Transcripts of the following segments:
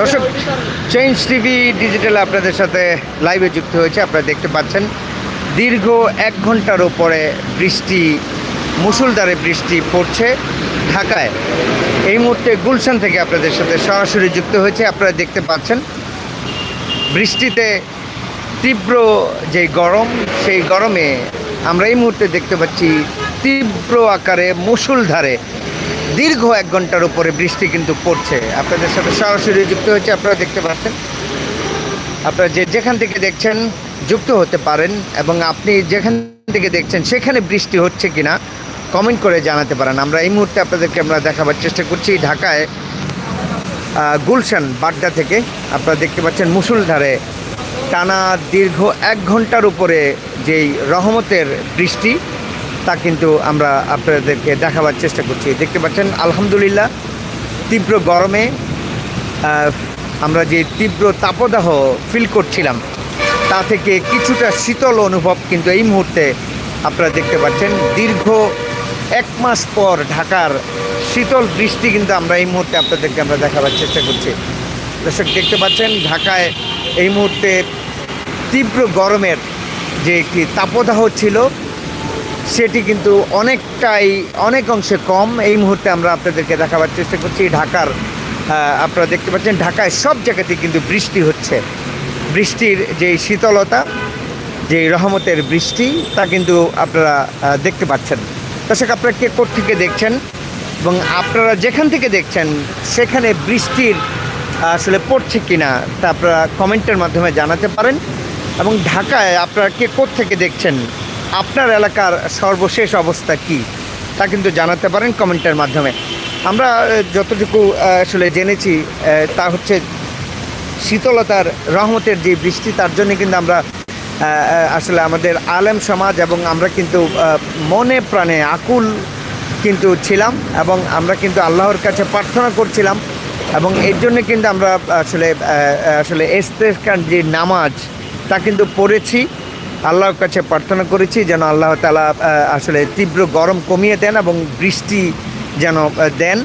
দর্শক change TV digital আপনাদের সাথে লাইভে যুক্ত হয়েছে। আপনারা দেখতে পাচ্ছেন, দীর্ঘ এক ঘণ্টার ওপরে বৃষ্টি মুসুলধারে বৃষ্টি পড়ছে ঢাকায়। এই মুহূর্তে গুলশান থেকে আপনাদের সাথে সরাসরি যুক্ত হয়েছে। আপনারা দেখতে পাচ্ছেন, বৃষ্টিতে তীব্র যে গরম, সেই গরমে আমরা এই মুহূর্তে দেখতে পাচ্ছি, তীব্র আকারে মুসুলধারে দীর্ঘ এক ঘণ্টার উপরে বৃষ্টি কিন্তু পড়ছে। আপনাদের সাথে সরাসরি যুক্ত হয়েছে, আপনারা দেখতে পাচ্ছেন। আপনারা যে যেখান থেকে দেখছেন যুক্ত হতে পারেন এবং আপনি যেখান থেকে দেখছেন সেখানে বৃষ্টি হচ্ছে কিনা কমেন্ট করে জানাতে পারেন। আমরা এই মুহূর্তে আপনাদেরকে আমরা দেখাবার চেষ্টা করছি ঢাকায় গুলশান বাড্ডা থেকে। আপনারা দেখতে পাচ্ছেন মুসুলধারে টানা দীর্ঘ এক ঘণ্টার উপরে যেই রহমতের বৃষ্টি তা কিন্তু আমরা আপনাদেরকে দেখাবার চেষ্টা করছি। দেখতে পাচ্ছেন, আলহামদুলিল্লাহ, তীব্র গরমে আমরা যে তীব্র তাপদাহ ফিল করছিলাম, তা থেকে কিছুটা শীতল অনুভব কিন্তু এই মুহূর্তে আপনারা দেখতে পাচ্ছেন। দীর্ঘ এক মাস পর ঢাকার শীতল বৃষ্টি কিন্তু আমরা এই মুহূর্তে আপনাদেরকে আমরা দেখাবার চেষ্টা করছি। দর্শক, দেখতে পাচ্ছেন, ঢাকায় এই মুহূর্তে তীব্র গরমের যে একটি তাপদাহ ছিল সেটি কিন্তু অনেকটাই, অনেক অংশে কম। এই মুহূর্তে আমরা আপনাদেরকে দেখাবার চেষ্টা করছি ঢাকার আপনারা দেখতে পাচ্ছেন ঢাকায় সব জায়গাতেই কিন্তু বৃষ্টি হচ্ছে। বৃষ্টির যে শীতলতা যে রহমতের বৃষ্টি, তা কিন্তু আপনারা দেখতে পাচ্ছেন। দর্শক, আপনারা কে থেকে দেখছেন এবং আপনারা যেখান থেকে দেখছেন, সেখানে বৃষ্টির আসলে পড়ছে কি না তা আপনারা কমেন্টের মাধ্যমে জানাতে পারেন। এবং ঢাকায় আপনারা কে থেকে দেখছেন আপনার এলাকার সর্বশেষ অবস্থা কি? তা কিন্তু জানাতে পারেন কমেন্টের মাধ্যমে। আমরা যতটুকু আসলে জেনেছি তা হচ্ছে শীতলতার রহমতের যে বৃষ্টি, তার জন্য কিন্তু আমরা আসলে আমাদের আলেম সমাজ এবং আমরা কিন্তু মনে প্রাণে আকুল কিন্তু ছিলাম এবং আমরা কিন্তু আল্লাহর কাছে প্রার্থনা করছিলাম এবং এর জন্য কিন্তু আমরা আসলে আসলে এস্তেকার যে নামাজ, তা কিন্তু পড়েছি। আল্লাহর কাছে প্রার্থনা করেছি যেন আল্লাহ তালা আসলে তীব্র গরম কমিয়ে দেন এবং বৃষ্টি যেন দেন।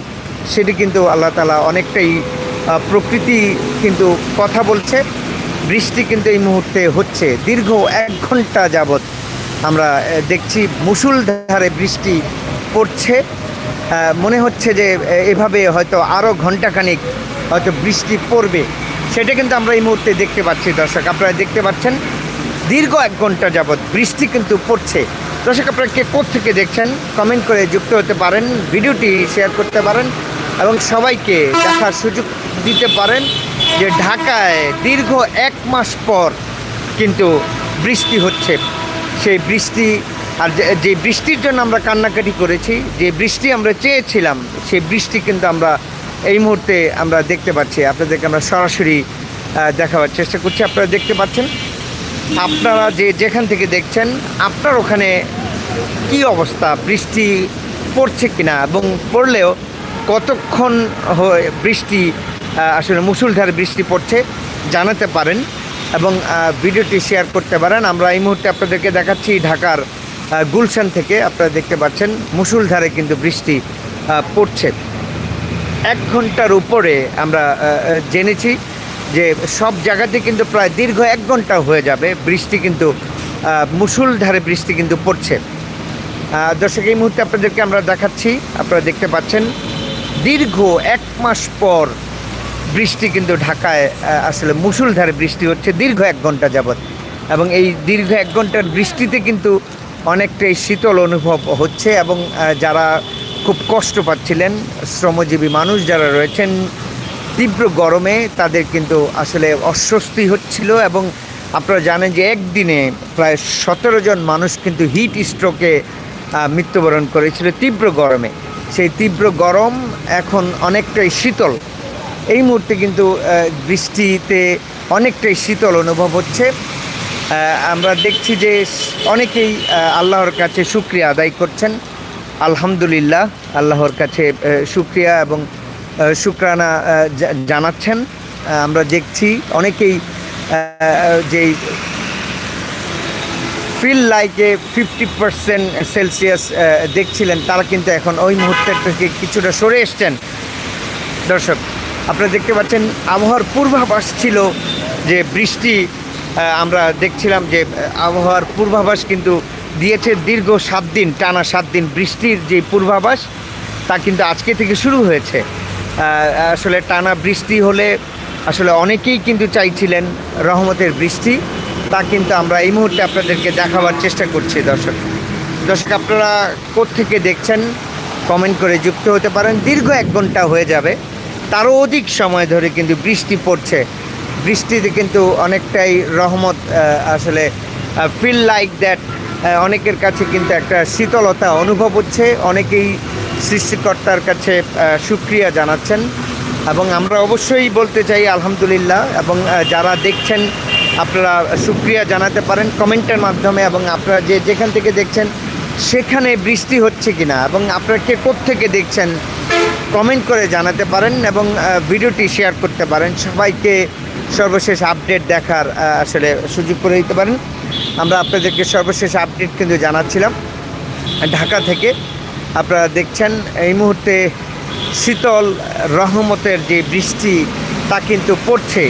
সেটি কিন্তু আল্লাহ তালা অনেকটাই প্রকৃতি কিন্তু কথা বলছে। বৃষ্টি কিন্তু এই মুহূর্তে হচ্ছে। দীর্ঘ এক ঘণ্টা যাবৎ আমরা দেখছি মুসুলধারে বৃষ্টি পড়ছে। মনে হচ্ছে যে এভাবে হয়তো আরও ঘন্টাখানিক হয়তো বৃষ্টি পড়বে। সেটা কিন্তু আমরা এই মুহূর্তে দেখতে পাচ্ছি, দর্শক। আপনারা দেখতে পাচ্ছেন দীর্ঘ এক ঘণ্টা যাবৎ বৃষ্টি কিন্তু পড়ছে। দর্শক, আপনারা কে থেকে দেখছেন কমেন্ট করে যুক্ত হতে পারেন, ভিডিওটি শেয়ার করতে পারেন এবং সবাইকে দেখার সুযোগ দিতে পারেন যে ঢাকায় দীর্ঘ এক মাস পর কিন্তু বৃষ্টি হচ্ছে। সেই বৃষ্টি আর যে- যে বৃষ্টির জন্য আমরা কান্নাকাটি করেছি, যে বৃষ্টি আমরা চেয়েছিলাম, সেই বৃষ্টি কিন্তু আমরা এই মুহূর্তে আমরা দেখতে পাচ্ছি। আপনাদেরকে আমরা সরাসরি দেখাবার চেষ্টা করছি। আপনারা দেখতে পাচ্ছেন আপনারা যে যেখান থেকে দেখছেন, আপনার ওখানে কি অবস্থা? বৃষ্টি পড়ছে কিনা? এবং পড়লেও কতক্ষণ হয়ে বৃষ্টি আসলে মুসুলধারে বৃষ্টি পড়ছে, জানাতে পারেন এবং ভিডিওটি শেয়ার করতে পারেন। আমরা এই মুহূর্তে আপনাদেরকে দেখাচ্ছি ঢাকার গুলশান থেকে আপনারা দেখতে পাচ্ছেন, মুসুলধারে কিন্তু বৃষ্টি পড়ছে। এক ঘণ্টার উপরে আমরা জেনেছি যে সব জায়গাতে কিন্তু প্রায় দীর্ঘ এক ঘণ্টা হয়ে যাবে বৃষ্টি কিন্তু আহ, মুষলধারে বৃষ্টি কিন্তু পড়ছে। দর্শক এই মুহূর্তে আপনাদেরকে আমরা দেখাচ্ছি আপনারা দেখতে পাচ্ছেন দীর্ঘ এক মাস পর বৃষ্টি কিন্তু ঢাকায় আসলে মুষলধারে বৃষ্টি হচ্ছে দীর্ঘ এক ঘণ্টা যাবৎ। এবং এই দীর্ঘ এক ঘণ্টার বৃষ্টিতে কিন্তু অনেকটাই শীতল অনুভব হচ্ছে এবং যারা খুব কষ্ট পাচ্ছিলেন শ্রমজীবী মানুষ যারা রয়েছেন তীব্র গরমে তাদের কিন্তু আসলে অস্বস্তি হচ্ছিল এবং আপনারা জানেন যে একদিনে প্রায় সতেরো জন মানুষ কিন্তু হিট স্ট্রোকে মৃত্যুবরণ করেছিল তীব্র গরমে। সেই তীব্র গরম এখন অনেকটাই শীতল। এই মুহূর্তে কিন্তু বৃষ্টিতে অনেকটাই শীতল অনুভব হচ্ছে। আমরা দেখছি যে অনেকেই আল্লাহর কাছে শুক্রিয়া আদায় করছেন। আলহামদুলিল্লাহ আল্লাহর কাছে আহ, শুক্রিয়া এবং শুক্রানা জানাচ্ছেন। আমরা দেখছি অনেকেই যেই ফিল লাইকে ফিফটি পার্সেন্ট সেলসিয়াস দেখছিলেন, তারা কিন্তু এখন ওই মুহূর্তে থেকে কিছুটা সরে এসছেন। দর্শক, আপনারা দেখতে পাচ্ছেন, আবহাওয়ার পূর্বাভাস ছিল যে বৃষ্টি আমরা দেখছিলাম যে আবহাওয়ার পূর্বাভাস কিন্তু দিয়েছে দীর্ঘ সাত দিন, টানা সাত দিন বৃষ্টির যে পূর্বাভাস, তা কিন্তু আজকে থেকে শুরু হয়েছে। আসলে টানা বৃষ্টি হলে আসলে অনেকেই কিন্তু চাইছিলেন রহমতের বৃষ্টি। তা কিন্তু আমরা এই মুহূর্তে আপনাদেরকে দেখাবার চেষ্টা করছি, দর্শক। দর্শক, আপনারা কোত্থেকে দেখছেন, কমেন্ট করে যুক্ত হতে পারেন। দীর্ঘ এক ঘণ্টা হয়ে যাবে। তারও অধিক সময় ধরে কিন্তু বৃষ্টি পড়ছে। বৃষ্টিতে কিন্তু অনেকটাই রহমত আসলে ফিল লাইক দ্যাট অনেকের কাছে কিন্তু একটা শীতলতা অনুভব হচ্ছে। অনেকেই সৃষ্টিকর্তার কাছে সুক্রিয়া জানাচ্ছেন। এবং আমরা অবশ্যই বলতে চাই, আলহামদুলিল্লাহ, এবং যারা দেখছেন, আপনারা সুক্রিয়া জানাতে পারেন কমেন্টের মাধ্যমে, এবং আপনারা যে যেখান থেকে দেখছেন, সেখানে বৃষ্টি হচ্ছে কি না এবং আপনারা কে থেকে দেখছেন, কমেন্ট করে জানাতে পারেন, এবং ভিডিওটি শেয়ার করতে পারেন। সবাইকে সর্বশেষ আপডেট দেখার আসলে সুযোগ করে দিতে পারেন। আমরা আপনাদেরকে সর্বশেষ আপডেট কিন্তু জানাচ্ছিলাম, ঢাকা থেকে। আপনারা দেখছেন এই মুহূর্তে শীতল রহমতের যে বৃষ্টি, তা কিন্তু পড়ছে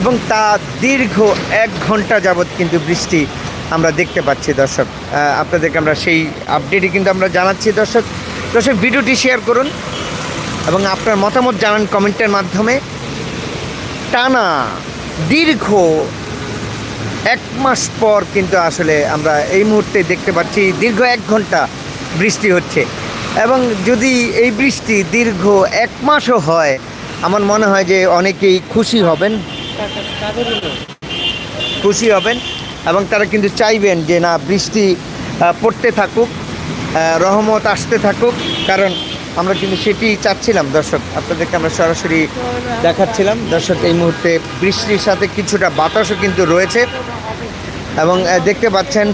এবং তা দীর্ঘ এক ঘণ্টা যাবৎ কিন্তু বৃষ্টি আমরা দেখতে পাচ্ছি, দর্শক। আপনাদেরকে আমরা সেই আপডেটই কিন্তু আমরা জানাচ্ছি, দর্শক। দর্শক, ভিডিওটি শেয়ার করুন এবং আপনার মতামত জানান কমেন্টের মাধ্যমে। টানা দীর্ঘ এক মাস পর কিন্তু আসলে আমরা এই মুহূর্তে দেখতে পাচ্ছি, দীর্ঘ এক ঘণ্টা বৃষ্টি হচ্ছে। এবং যদি এই বৃষ্টি দীর্ঘ এক মাসও হয়, আমার মনে হয় যে অনেকেই খুশি হবেন। খুশি হবেন এবং তারা কিন্তু চাইবেন যে না, বৃষ্টি পড়তে থাকুক রহমত আসতে থাকুক, কারণ আমরা কিন্তু সেটি চাচ্ছিলাম। দর্শক, আপনাদেরকে আমরা সরাসরি দেখাচ্ছিলাম। দর্শক, এই মুহূর্তে বৃষ্টির সাথে কিছুটা বাতাসও কিন্তু রয়েছে। এবং দেখতে পাচ্ছেন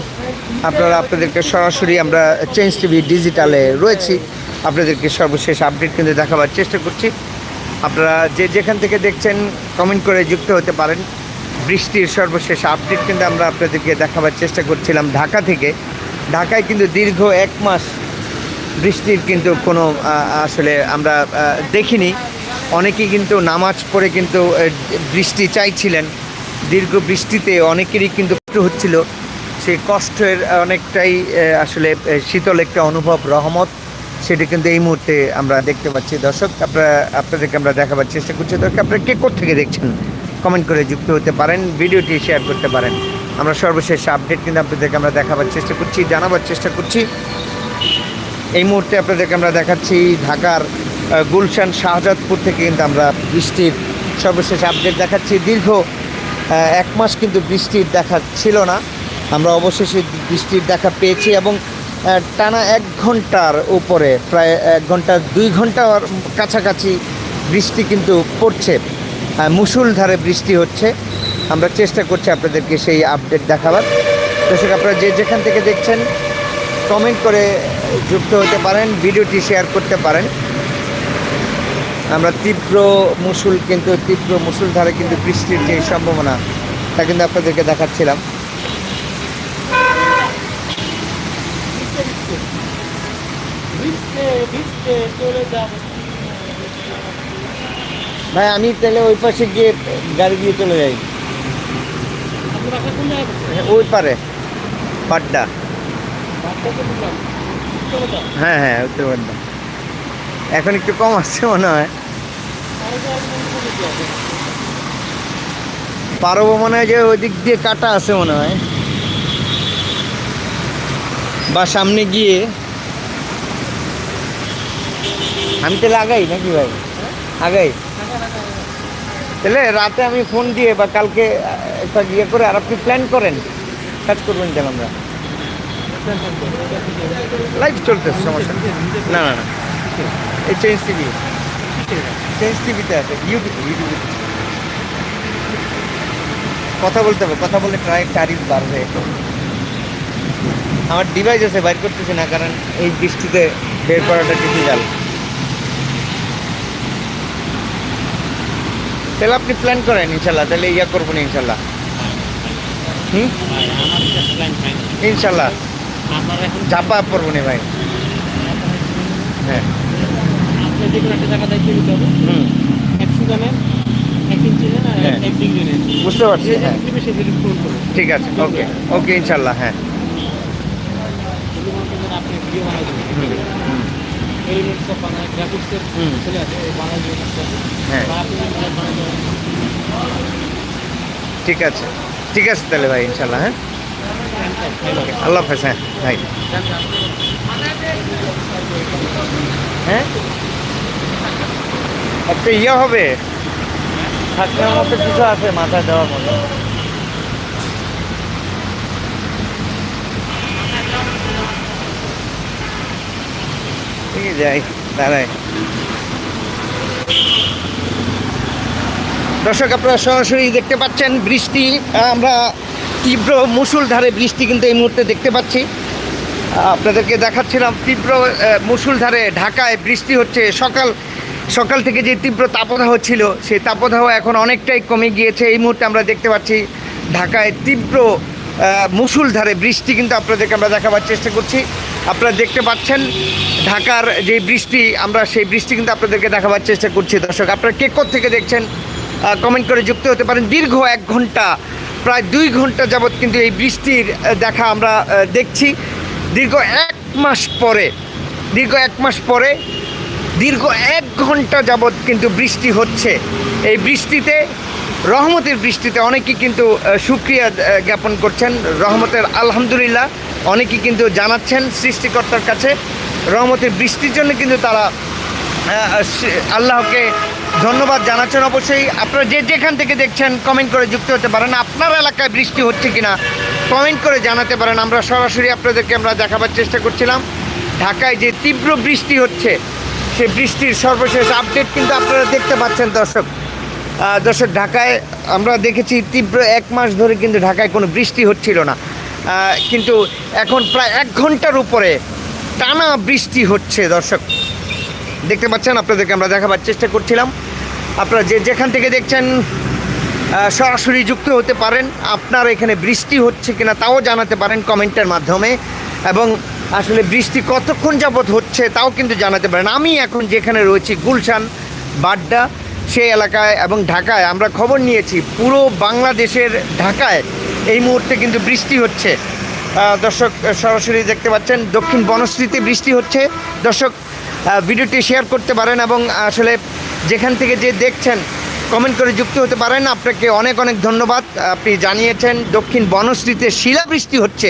আপনারা আপনাদেরকে সরাসরি আমরা চেঞ্জ টিভি ডিজিটালে রয়েছি। আপনাদেরকে সর্বশেষ আপডেট কিন্তু দেখাবার চেষ্টা করছি। আপনারা যে যেখান থেকে দেখছেন কমেন্ট করে যুক্ত হতে পারেন। বৃষ্টির সর্বশেষ আপডেট কিন্তু আমরা আপনাদেরকে দেখাবার চেষ্টা করছিলাম ঢাকা থেকে। ঢাকায় কিন্তু দীর্ঘ এক মাস বৃষ্টির কিন্তু কোনো আসলে আমরা দেখিনি। অনেকেই কিন্তু নামাজ পড়ে কিন্তু বৃষ্টি চাইছিলেন। দীর্ঘ বৃষ্টিতে অনেকেরই কিন্তু হচ্ছিল। সেই কষ্টের অনেকটাই আসলে শীতল একটা অনুভব, রহমত। সেটি কিন্তু এই মুহূর্তে আমরা দেখতে পাচ্ছি। দর্শক, আপনারা, আপনাদেরকে আমরা দেখাবার চেষ্টা করছি। দর্শক, আপনারা কে থেকে দেখছেন? কমেন্ট করে যুক্ত হতে পারেন, ভিডিওটি শেয়ার করতে পারেন। আমরা সর্বশেষ আপডেট কিন্তু আপনাদেরকে আমরা দেখাবার চেষ্টা করছি, জানাবার চেষ্টা করছি। এই মুহূর্তে আপনাদেরকে আমরা দেখাচ্ছি ঢাকার গুলশান, শাহজাদপুর থেকে কিন্তু আমরা বৃষ্টির সর্বশেষ আপডেট দেখাচ্ছি। দীর্ঘ এক মাস কিন্তু বৃষ্টির দেখা ছিল না। আমরা অবশেষে বৃষ্টির দেখা পেয়েছি এবং টানা এক ঘণ্টার উপরে প্রায় এক ঘণ্টা দুই ঘণ্টার কাছাকাছি বৃষ্টি কিন্তু পড়ছে। আহ, মুষলধারে বৃষ্টি হচ্ছে। আমরা চেষ্টা করছি আপনাদেরকে সেই আপডেট দেখাবার। দর্শক আপনারা যে যেখান থেকে দেখছেন কমেন্ট করে যুক্ত হতে পারেন ভিডিওটি শেয়ার করতে পারেন। আমরা তীব্র মুসুল কিন্তু তীব্র মুসুলধারে কিন্তু বৃষ্টির যে সম্ভাবনা তা কিন্তু আপনাদেরকে দেখাচ্ছিলাম ভিজতে ভিজতে চলে যাব ভাই, আমি তাহলে ওই পাশে গিয়ে গাড়ি দিয়ে চলে যাই। ওই পারে, পাড্ডা। হ্যাঁ হ্যাঁ উত্তর পাড্ডা। এখন একটু কম আসছে মনে হয়। পারব মনে হয় যে ওই দিক দিয়ে কাটা আছে মনে হয়। বা সামনে গিয়ে আমি তাহলে আগাই নাকি ভাই? আগাই। তাহলে রাতে আমি ফোন দিয়ে বা কালকে একটা ইয়ে করে আর আপনি প্ল্যান করেন। কাজ করবেন কেন আমরা? লাইভ চলতেছে, সমস্যা না না না। এই চেঞ্জ টিভি চেঞ্জ টিভিতে আছে ইউটিউব ইউটিউবে কথা বলতে হবে, কথা বলে ট্রাই তারিফ বাড়বে আমার ডিভাইস আছে, বাইর করতেছি না, কারণ এই বৃষ্টিতে বের করাটা ডিফিকাল্ট তাহলে আপনি প্ল্যান করেন ইনশাল্লাহ তাহলে ইয়া করব না ইনশাল্লাহ। হুম? ইনশাল্লাহ। ঝাপা পড়ব না ভাই। হ্যাঁ। হ্যাঁ। বুঝতে পারছি হ্যাঁ। ঠিক আছে ওকে ওকে ইনশাল্লাহ হ্যাঁ। আপনি ভিডিও বানাই দেবেন এলিমেন্টস সব বানায় গ্রাফিক্সের হ্যাঁ। ঠিক আছে। ঠিক আছে তাহলে ভাই ইনশাল্লাহ হ্যাঁ? আল্লাহ হাফেজ হ্যাঁ ভাই। হ্যাঁ? একটা ইয়ে হবে। থাকনার মতো কিছু আছে মাথায় দেওয়ার মতো। ঠিক আছে যাই দাঁড়ায়। দর্শক আপনারা সরাসরি দেখতে পাচ্ছেন বৃষ্টি। আমরা তীব্র মুসুলধারে বৃষ্টি কিন্তু এই মুহূর্তে দেখতে পাচ্ছি। আপনাদেরকে দেখাচ্ছিলাম তীব্র আহ, মুষলধারে ঢাকায় বৃষ্টি হচ্ছে। সকাল সকাল থেকে যে তীব্র তাপদাহ ছিল সেই তাপদাহ এখন অনেকটাই কমে গিয়েছে। এই মুহূর্তে আমরা দেখতে পাচ্ছি ঢাকায় তীব্র আহ, মুষলধারে বৃষ্টি কিন্তু আপনাদেরকে আমরা দেখাবার চেষ্টা করছি। আপনারা দেখতে পাচ্ছেন ঢাকার যে বৃষ্টি আমরা সেই বৃষ্টি কিন্তু আপনাদেরকে দেখাবার চেষ্টা করছি। দর্শক আপনারা কে থেকে দেখছেন? কমেন্ট করে যুক্ত হতে পারেন। দীর্ঘ এক ঘণ্টা, প্রায় দুই ঘণ্টা যাবৎ কিন্তু এই বৃষ্টির দেখা আমরা দেখছি। দীর্ঘ এক মাস পরে, দীর্ঘ এক মাস পরে, দীর্ঘ এক ঘণ্টা যাবৎ কিন্তু বৃষ্টি হচ্ছে। এই বৃষ্টিতে, রহমতের বৃষ্টিতে অনেকেই কিন্তু সুক্রিয়া জ্ঞাপন করছেন। রহমতের আলহামদুলিল্লাহ অনেকেই কিন্তু জানাচ্ছেন সৃষ্টিকর্তার কাছে। রহমতের বৃষ্টির জন্য কিন্তু তারা আল্লাহকে ধন্যবাদ জানাচ্ছেন অবশ্যই। আপনারা যে যেখান থেকে দেখছেন কমেন্ট করে যুক্ত হতে পারেন। আপনার এলাকায় বৃষ্টি হচ্ছে কিনা কমেন্ট করে জানাতে পারেন। আমরা সরাসরি আপনাদেরকে আমরা দেখাবার চেষ্টা করছিলাম। ঢাকায় যে তীব্র বৃষ্টি হচ্ছে, সে বৃষ্টির সর্বশেষ আপডেট কিন্তু আপনারা দেখতে পাচ্ছেন, দর্শক। দর্শক, ঢাকায় আমরা দেখেছি তীব্র এক মাস ধরে কিন্তু ঢাকায় কোনো বৃষ্টি হচ্ছিল না। কিন্তু এখন প্রায় এক ঘণ্টার উপরে টানা বৃষ্টি হচ্ছে, দর্শক। দেখতে পাচ্ছেন, আপনাদেরকে আমরা দেখাবার চেষ্টা করছিলাম। আপনারা যে যেখান থেকে দেখছেন সরাসরি যুক্ত হতে পারেন। আপনার এখানে বৃষ্টি হচ্ছে কিনা তাও জানাতে পারেন কমেন্টের মাধ্যমে। এবং আসলে বৃষ্টি কতক্ষণ যাবৎ হচ্ছে তাও কিন্তু জানাতে পারেন। আমি এখন যেখানে রয়েছি, গুলশান, বাড্ডা, সেই এলাকায় এবং ঢাকায়, আমরা খবর নিয়েছি, পুরো বাংলাদেশের ঢাকায় এই মুহূর্তে কিন্তু বৃষ্টি হচ্ছে। দর্শক, সরাসরি দেখতে পাচ্ছেন, দক্ষিণ বনশ্রীতে বৃষ্টি হচ্ছে। দর্শক ভিডিওটি শেয়ার করতে পারেন এবং আসলে যেখান থেকে যে দেখছেন কমেন্ট করে যুক্ত হতে পারেন। আপনাকে অনেক অনেক ধন্যবাদ। আপনি জানিয়েছেন, দক্ষিণ বনশ্রীতে শিলাবৃষ্টি হচ্ছে।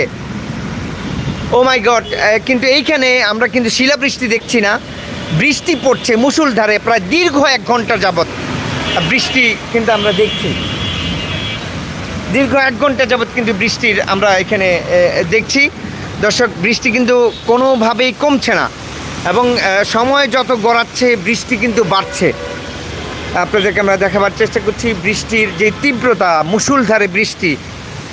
ও মাই গড কিন্তু এইখানে আমরা কিন্তু শিলাবৃষ্টি দেখছি না। বৃষ্টি পড়ছে মুসুলধারে প্রায় দীর্ঘ এক ঘণ্টা যাবৎ। বৃষ্টি কিন্তু আমরা দেখছি। দীর্ঘ এক ঘণ্টা যাবৎ কিন্তু বৃষ্টির আমরা এখানে দেখছি। দর্শক, বৃষ্টি কিন্তু কোনোভাবেই কমছে না। এবং সময় যত গড়াচ্ছে, বৃষ্টি কিন্তু বাড়ছে। আপনাদেরকে আমরা দেখাবার চেষ্টা করছি, বৃষ্টির যে তীব্রতা মুসুলধারে বৃষ্টি,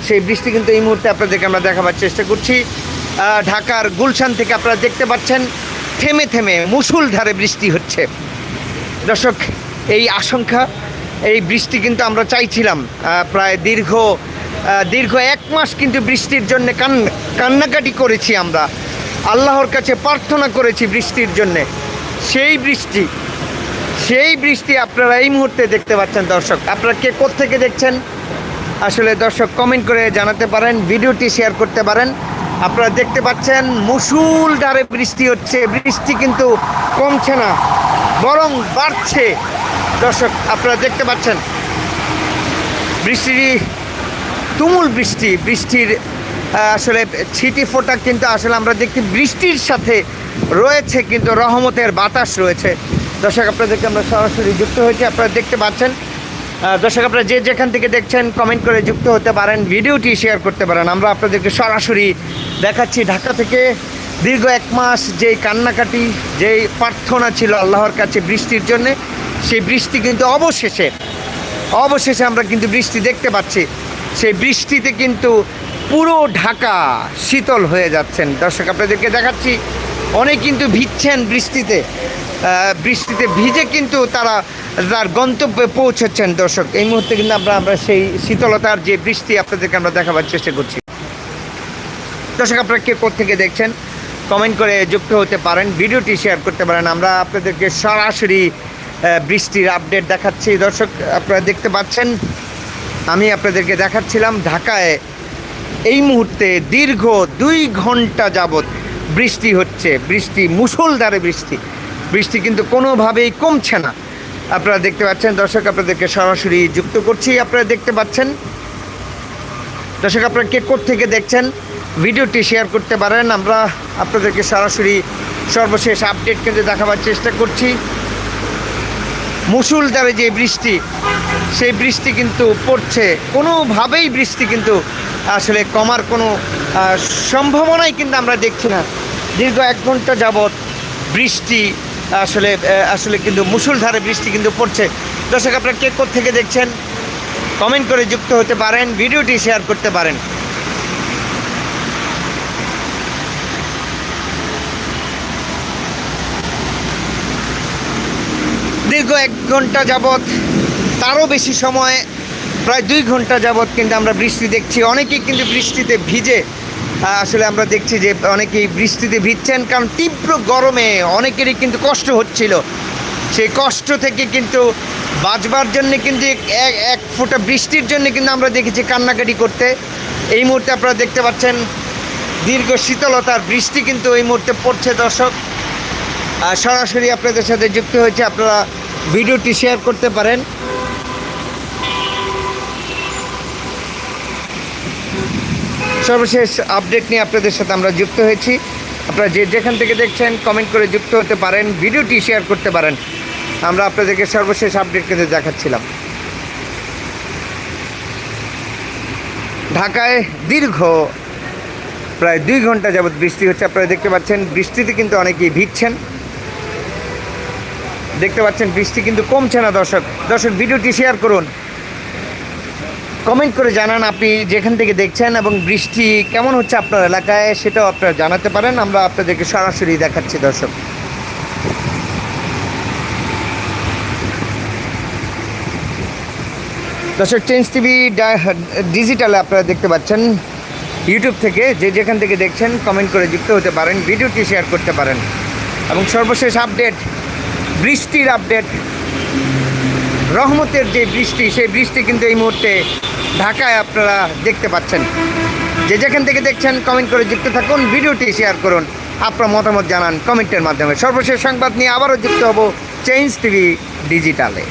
সেই বৃষ্টি কিন্তু এই মুহূর্তে আপনাদেরকে আমরা দেখাবার চেষ্টা করছি। ঢাকার গুলশান থেকে আপনারা দেখতে পাচ্ছেন, থেমে থেমে মুসুলধারে বৃষ্টি হচ্ছে। দর্শক, এই আশঙ্কা, এই বৃষ্টি কিন্তু আমরা চাইছিলাম। প্রায় দীর্ঘ দীর্ঘ এক মাস কিন্তু বৃষ্টির জন্য কান, কান্নাকাটি করেছি আমরা। আল্লাহর কাছে প্রার্থনা করেছি বৃষ্টির জন্যে। সেই বৃষ্টি সেই বৃষ্টি আপনারা এই মুহূর্তে দেখতে পাচ্ছেন দর্শক। আপনারা কে থেকে দেখছেন? আসলে দর্শক কমেন্ট করে জানাতে পারেন, ভিডিওটি শেয়ার করতে পারেন। আপনারা দেখতে পাচ্ছেন মুসুল মুসুলধারে বৃষ্টি হচ্ছে, বৃষ্টি কিন্তু কমছে না, বরং বাড়ছে। দর্শক, আপনারা দেখতে পাচ্ছেন বৃষ্টি তুমুল বৃষ্টি, বৃষ্টির আসলে ছিটি ফোটা কিন্তু আসলে আমরা দেখি বৃষ্টির সাথে রয়েছে কিন্তু রহমতের বাতাস রয়েছে। দর্শক, আপনাদেরকে আমরা সরাসরি যুক্ত হয়েছি। আপনারা দেখতে পাচ্ছেন দর্শক, আপনারা যে যেখান থেকে দেখছেন কমেন্ট করে যুক্ত হতে পারেন, ভিডিওটি শেয়ার করতে পারেন। আমরা আপনাদেরকে সরাসরি দেখাচ্ছি ঢাকা থেকে। দীর্ঘ এক মাস যেই কান্নাকাটি, যেই প্রার্থনা ছিল আল্লাহর কাছে বৃষ্টির জন্যে, সেই বৃষ্টি কিন্তু অবশেষে অবশেষে আমরা কিন্তু বৃষ্টি দেখতে পাচ্ছি। সেই বৃষ্টিতে কিন্তু পুরো ঢাকা শীতল হয়ে যাচ্ছেন। দর্শক, আপনাদেরকে দেখাচ্ছি, অনেক কিন্তু ভিজছেন বৃষ্টিতে। বৃষ্টিতে ভিজে কিন্তু তারা তার গন্তব্যে পৌঁছচ্ছেন দর্শক। এই মুহূর্তে কিন্তু আমরা আমরা সেই শীতলতার যে বৃষ্টি আপনাদেরকে আমরা দেখাবার চেষ্টা করছি। দর্শক, আপনারা কে থেকে দেখছেন, কমেন্ট করে যুক্ত হতে পারেন, ভিডিওটি শেয়ার করতে পারেন। আমরা আপনাদেরকে সরাসরি বৃষ্টির আপডেট দেখাচ্ছি। দর্শক, আপনারা দেখতে পাচ্ছেন, আমি আপনাদেরকে দেখাচ্ছিলাম ঢাকায় এই মুহূর্তে দীর্ঘ দুই ঘণ্টা যাবৎ বৃষ্টি হচ্ছে, বৃষ্টি, মুষলধারে বৃষ্টি। বৃষ্টি কিন্তু কোনোভাবেই কমছে না। আপনারা দেখতে পাচ্ছেন, দর্শক, আপনাদেরকে সরাসরি যুক্ত করছি। আপনারা দেখতে পাচ্ছেন, দর্শক, আপনারা কে থেকে দেখছেন, ভিডিওটি শেয়ার করতে পারেন। আমরা আপনাদেরকে সরাসরি সর্বশেষ আপডেট কিন্তু দেখাবার চেষ্টা করছি। মুসুলধারে যে বৃষ্টি, সেই বৃষ্টি কিন্তু পড়ছে। কোনোভাবেই বৃষ্টি কিন্তু আসলে কমার কোনো সম্ভাবনাই কিন্তু আমরা দেখছি না। দীর্ঘ এক ঘণ্টা যাবৎ বৃষ্টি, আসলে আসলে কিন্তু মুসুলধারে বৃষ্টি কিন্তু পড়ছে। দর্শক, আপনারা কে থেকে দেখছেন? কমেন্ট করে যুক্ত হতে পারেন, ভিডিওটি শেয়ার করতে পারেন। দীর্ঘ এক ঘণ্টা যাবৎ তারও বেশি সময় প্রায় দুই ঘণ্টা যাবৎ কিন্তু আমরা বৃষ্টি দেখছি। অনেকেই কিন্তু বৃষ্টিতে ভিজে। আসলে আমরা দেখছি যে অনেকেই বৃষ্টিতে ভিজছেন কারণ তীব্র গরমে অনেকেরই কিন্তু কষ্ট হচ্ছিল। সেই কষ্ট থেকে কিন্তু বাঁচবার জন্য কিন্তু এক- ফোঁটা বৃষ্টির জন্য কিন্তু আমরা দেখেছি কান্নাকাটি করতে। এই মুহূর্তে আপনারা দেখতে পাচ্ছেন দীর্ঘ শীতলতার বৃষ্টি কিন্তু এই মুহূর্তে পড়ছে দর্শক। সরাসরি আপনাদের সাথে যুক্ত হয়েছে, আপনারা ভিডিওটি শেয়ার করতে পারেন। সর্বশেষ আপডেট নিয়ে আপনাদের সাথে আমরা যুক্ত হয়েছি। আপনারা যে যেখান থেকে দেখছেন কমেন্ট করে যুক্ত হতে পারেন, ভিডিওটি শেয়ার করতে পারেন। আমরা আপনাদেরকে সর্বশেষ আপডেট কিন্তু দেখাচ্ছিলাম। ঢাকায় দীর্ঘ প্রায় দুই ঘণ্টা যাবৎ বৃষ্টি হচ্ছে। আপনারা দেখতে পাচ্ছেন, বৃষ্টিতে কিন্তু অনেকেই ভিজছেন। দেখতে পাচ্ছেন, বৃষ্টি কিন্তু কমছে না, দর্শক। দর্শক, ভিডিওটি শেয়ার করুন। কমেন্ট করে জানান আপনি যেখান থেকে দেখছেন এবং বৃষ্টি কেমন হচ্ছে আপনার এলাকায়, সেটাও আপনারা জানাতে পারেন। আমরা আপনাদেরকে সরাসরি দেখাচ্ছি, দর্শক। দর্শক চেঞ্জ টিভি ডিজিটালে আপনারা দেখতে পাচ্ছেন। ইউটিউব থেকে যে যেখান থেকে দেখছেন কমেন্ট করে যুক্ত হতে পারেন, ভিডিওটি শেয়ার করতে পারেন। এবং সর্বশেষ আপডেট বৃষ্টির আপডেট রহমতের যে বৃষ্টি, সেই বৃষ্টি কিন্তু এই মুহূর্তে ঢাকায় আপনারা দেখতে পাচ্ছেন। যে যেখান থেকে দেখছেন কমেন্ট করে যুক্ত থাকুন, ভিডিওটি শেয়ার করুন। আপনার মতামত জানান কমেন্টের মাধ্যমে। সর্বশেষ সংবাদ নিয়ে আবারও যুক্ত হব চেঞ্জ টিভি ডিজিটালে